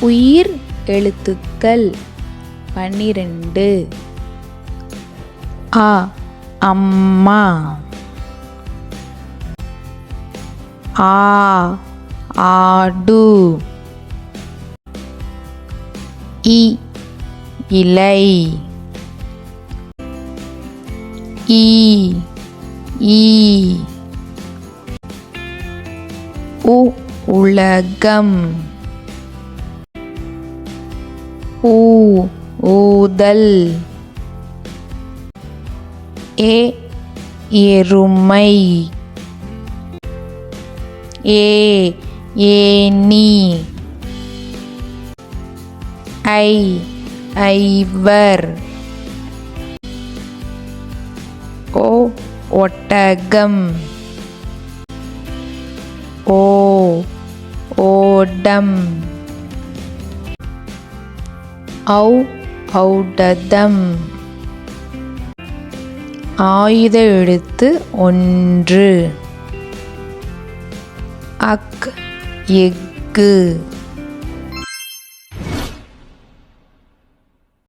உயிர் எழுத்துக்கள் பன்னிரண்டு. அ அம்மா. ஆ ஆடு. இ இலை. ஈ ஈ உ உலகம். ஊ ஊதல். ஏ எருமை. ஏ ஏனி ஐ ஐவர். ஓ ஒட்டகம். ஓ ஓடம். ஔ ஔடதம். ஆயுத எழுத்து ஒன்று. அக் எஃகு.